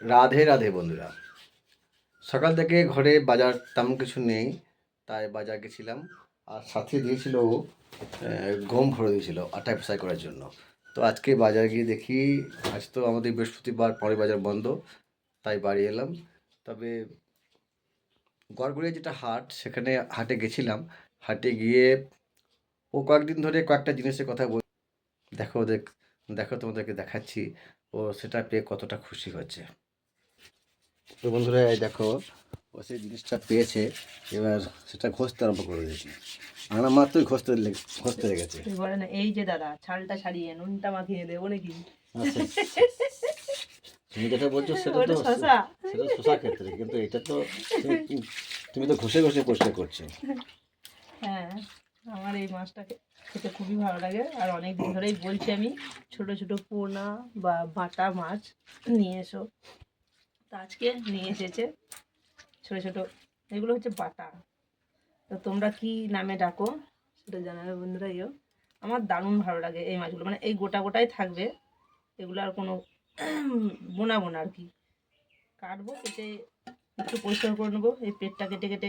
রাধে রাধে বন্ধুরা। সকাল থেকে ঘরে বাজার তেমন কিছু নেই, তাই বাজার গেছিলাম। আর সাথে দিয়েছিল গম ভরে দিয়েছিল আটা ফ্রাই করার জন্য। তো আজকে বাজার গিয়ে দেখি, আজ তো আমাদের বৃহস্পতিবার, পরে বাজার বন্ধ, তাই বাড়ি এলাম। তবে গড়গড়িয়া যেটা হাট, সেখানে হাটে গেছিলাম। হাটে গিয়ে ও কয়েকদিন ধরে কয়েকটা জিনিসের কথা বল, দেখো ওদের, দেখো তোমাদেরকে দেখাচ্ছি। ও সেটা পেয়ে কতটা খুশি হচ্ছে তো বন্ধুরা এই দেখো ও সেই জিনিসটা পেয়েছে এবার সেটা ঘষতে আরম্ভ করে দিয়েছে। আনা মাত্রই ঘষতে ঘষতে লেগেছে। বলে না এই যে দাদা ছালটা ছাড়িয়ে নুনটা মাখিয়ে দেবো নাকি আচ্ছা। তুমি যেটা বলছো সেটা তো সেটা শশা ক্ষেত্রে কিন্তু এটা তো তুমি- তুমি তো ঘষে ঘষে পরিষ্কার করছ। হ্যাঁ আমার এই মাছটাকে খেতে খুবই ভালো লাগে আর অনেক দিন ধরেই বলছি আমি ছোট ছোট পোনা বা বাটা মাছ নিয়ে এসো। তো আজকে নিয়ে এসেছে ছোট ছোট। এগুলো হচ্ছে বাটা। তো তোমরা কি নামে ডাকো সেটা জানাবে বন্ধুরা ইও আমার দারুণ ভালো লাগে এই মাছগুলো। মানে এই গোটা গোটাই থাকবে। এগুলো আর কোনো বোনা বোনা আর কি। কাটবো কেটে একটু পরিষ্কার করে নেব। এই পেটটা কেটে কেটে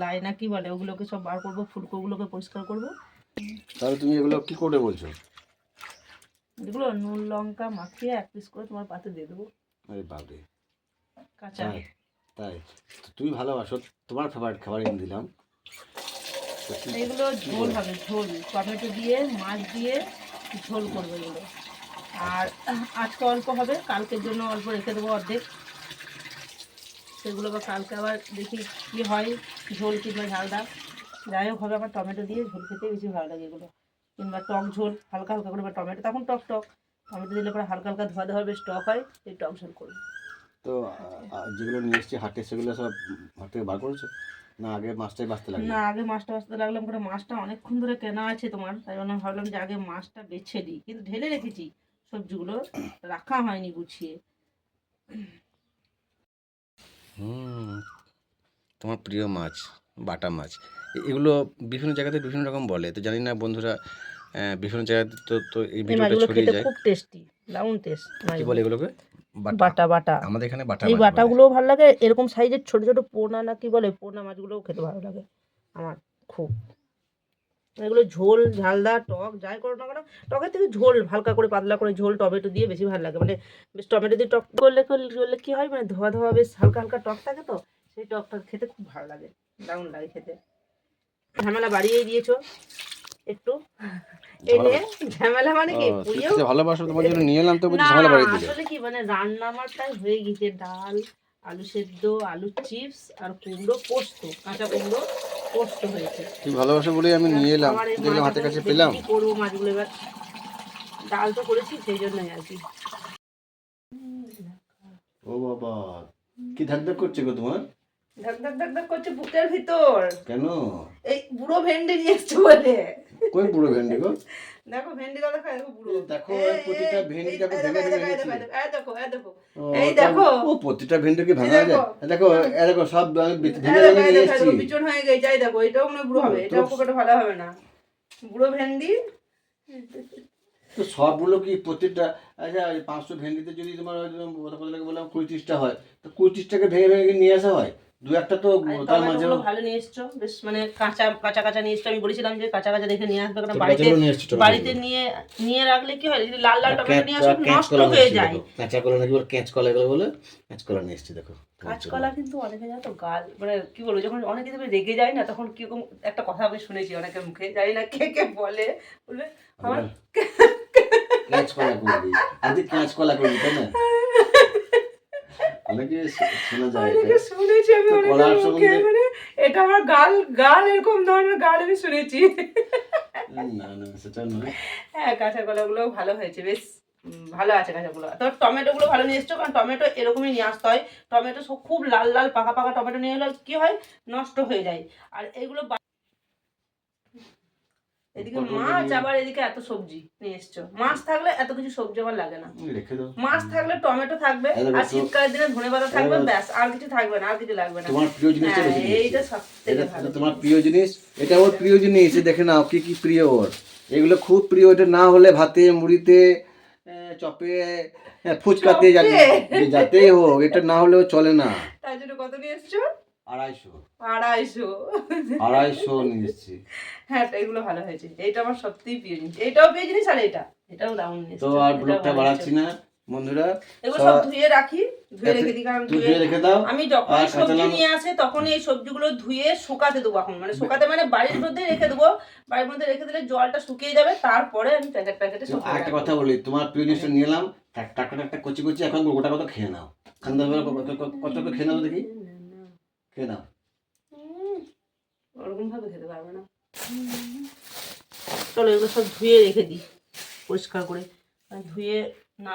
লাই না কি বলে ওগুলোকে সব বার করব ফুলকোগুলোকে পরিষ্কার করব। তাহলে তুমি এগুলো কি করে বলছো? এগুলো নুন লঙ্কা মাখিয়ে এক পিস করে তোমার পাতে দিয়ে দেবো। আরে বাবরে তাই তাই। তুমি ভালোবাসো তোমার ফেভারিট খাবার এনে দিলাম। এগুলো ঝোল হবে ঝোল। টমেটো দিয়ে মাছ দিয়ে ঝোল করবে এগুলো। আর আজকে অল্প হবে কালকের জন্য অল্প রেখে দেবো অর্ধেক। সেগুলো বা কালকে আবার দেখি কি হয় ঝোল কিংবা ঝালটা যাই হোক হবে আমার টমেটো দিয়ে ঝোল খেতে বেশি ভালো লাগে এগুলো। কিংবা টক ঝোল হালকা হালকা করে বা টমেটো তখন টক টক। টমেটো দিলে পরে হালকা হালকা ধোয়া ধোয়া বেশ টক হয় এই টক ঝোল করি। তো যেগুলো নিয়ে এসছি হাটে সেগুলো সব হাট থেকে বার করেছ? না আগে মাছটাই বাঁচতে লাগবে না আগে মাছটা বাঁচতে লাগলাম করে মাছটা অনেকক্ষণ ধরে কেনা আছে তোমার তাই জন্য ভাবলাম যে আগে মাছটা বেছে দিই কিন্তু ঢেলে রেখেছি সবজিগুলো রাখা হয়নি গুছিয়ে। হুম তোমার প্রিয় মাছ বাটা মাছ এগুলো বিভিন্ন জায়গাতে বিভিন্ন রকম বলে তো জানি না বন্ধুরা বিভিন্ন জায়গাতে তো তো এই ভিডিওটা ছড়িয়ে যায়। খুব টেস্টি দারুণ টেস্ট কি বলে এগুলোকে? বাটা। বাটা আমাদের এখানে বাটা এই বাটাগুলোও ভালো লাগে এরকম সাইজের ছোট ছোট পোনা না কি বলে পোনা মাছগুলোও খেতে ভালো লাগে। আমার খুব। এগুলো ঝোল ঝালদা টক যাই করো না কেন টকের থেকে ঝোল হালকা করে পাতলা করে ঝোল টমেটো দিয়ে বেশি ভালো লাগে। মানে বেশ টমেটো দিয়ে টক করলে করলে কি হয়? মানে ধোয়া ধোয়া বেশ হালকা হালকা টক থাকে তো সেই টকটা খেতে খুব ভালো লাগে। দারুণ লাগে খেতে। ঝামেলা বাড়িয়ে দিয়েছ একটু। ঝামেলা মানে কি? ও, তুমি পুড়িয়েও তো ভালোবাসো তোমার জন্য নিয়ে এলাম তো ঝামেলা বাড়িয়ে দিলে আসলে কি মানে রান্না আমার প্রায় হয়ে গেছে ডাল আলু সেদ্ধ আলু চিপস আর কুমড়ো পোস্ত কাঁচা কুমড়ো পোস্ত হয়েছে। তুই ভালোবাসো বলেই আমি নিয়ে এলাম দেখলাম হাতের কাছে পেলাম। কি করব মাছগুলো এবার। ডাল তো করেছি সেই জন্যই আর কি। ও বাবা কি করছে গো তোমার? করছে বুকের ভিতর। কেন? এই বুড়ো ভেন্ডি নিয়ে এসছো বলে। কই পুরো ভেন্ডি গো দেখো ভেন্ডি দাদা খায় দেখো বুড়ো। দেখো, এই, এই প্রতিটা ভেন্ডি দেখো ভেঙে ভেঙে গেছে। এই দেখো, এই দেখো এই দেখো ও, এই তা- দেখো। ও প্রতিটা ভেন্ডি কি ভাঙা যায়? দেখো। এই দেখো সব ভেঙে ভেঙে দেখো, এই নিয়ে দেখো, এই এসেছি দেখো, বিচন হয়ে গেছে এই দেখো এটাও মনে বুড়ো হবে ভালো হবে না। বুড়ো ভেন্ডি। তো সবগুলো কি প্রত্যেকটা আচ্ছা পাঁচশো ভেন্ডিতে যদি তোমার লাগে বললাম কুড়ি ত্রিশটা হয় তো কুড়ি ত্রিশটাকে ভেঙে ভেঙে নিয়ে আসা হয়? দু একটা তো তার মাঝে ভালো নিয়ে এসছো। বেশ মানে কাঁচা কাঁচা কাঁচা নিয়ে এসছো। আমি বলেছিলাম যে কাঁচা কাঁচা দেখে নিয়ে আসবে কারণ বাড়িতে বাড়িতে নিয়ে নিয়ে রাখলে কি হয়? যদি লাল লাল টমেটো নিয়ে আসো নষ্ট হয়ে যায়। কাঁচা কলা নাকি বলে ক্যাঁচ কলা এগুলো বলে? ক্যাঁচ কলা নিয়ে এসছি দেখো। কাঁচকলা কিন্তু অনেকে জানো তো গাল মানে কি বলব যখন অনেকে তুমি রেগে যায় না তখন কীরকম একটা কথা আমি শুনেছি অনেকের মুখে জানি না কে কে বলে বলবে আমার ক্যাঁচ কলা করবি আদি ক্যাঁচ কলা করবি তাই না? অনেকে শোনা যায় অনেকে শুনেছি আমি তো অনেকের মুখে মানে এটা আমার গাল গাল এরকম ধরনের গাল আমি শুনেছি। না না সেটা নয়। হ্যাঁ কাঁচা কলাগুলো ভালো হয়েছে বেশ ভালো আছে কাঁচাগুলো তো টমেটোগুলো ভালো নিয়ে এসছো কারণ টমেটো এরকমই নিয়ে আসতে হয়। টমেটো খুব লাল লাল পাকা পাকা টমেটো নিয়ে এলে কি হয়? নষ্ট হয়ে যায়। আর এগুলো এদিকে মাছ আবার এদিকে এত সবজি নিয়ে এসছো। মাছ থাকলে এত কিছু সবজি আমার লাগে না। মাছ থাকলে টমেটো থাকবে আর শীতকালের দিনে ধনে পাতা থাকবে ব্যাস আর কিছু থাকবে না আর কিছু লাগবে না। তোমার প্রিয় হ্যাঁ, নিয়ে এইটা এসেছি। সব থেকে এটা ভালো তোমার প্রিয় জিনিস এটা ওর প্রিয় জিনিস দেখে নাও কি কি প্রিয় ওর। এগুলো খুব প্রিয় এটা না হলে ভাতে মুড়িতে চপে ফুচকাতে যাতে যাতেই হোক এটা না হলেও চলে না। তাই জন্য কত নিয়ে এসছো? আড়াইশো। আড়াইশো। আড়াইশো নিয়ে এসছি হ্যাঁ এগুলো ভালো হয়েছে। এইটা আমার সত্যিই প্রিয় জিনিস। এইটাও প্রিয় জিনিস আর এটা। এটাও দারুণ তো আর ব্লগটা বাড়াচ্ছি না বন্ধুরা। এগুলো সব ধুয়ে রাখি। ধুয়ে রেখে দিই কারণ ধুয়ে রেখে দাও। আমি যখন সবজি নিয়ে আসে তখন এই সবজিগুলো ধুয়ে শুকাতে দেবো এখন। মানে শুকাতে মানে বাড়ির মধ্যে রেখে দেবো। বাড়ির মধ্যে রেখে দিলে জলটা শুকিয়ে যাবে। তারপরে আমি প্যাকেট প্যাকেটে সব একটা কথা বলি তোমার প্রিয় জিনিসটা নিয়ে এলাম। টাকা টাকা কচি কচি এখন গোটা কত খেয়ে নাও। কত- কত খেয়ে নাও দেখি। খেয়ে নাও। ওরকম ভাবে খেতে পারবে না। চলো এগুলো সব ধুয়ে রেখে দিই পরিষ্কার করে। আর ধুয়ে না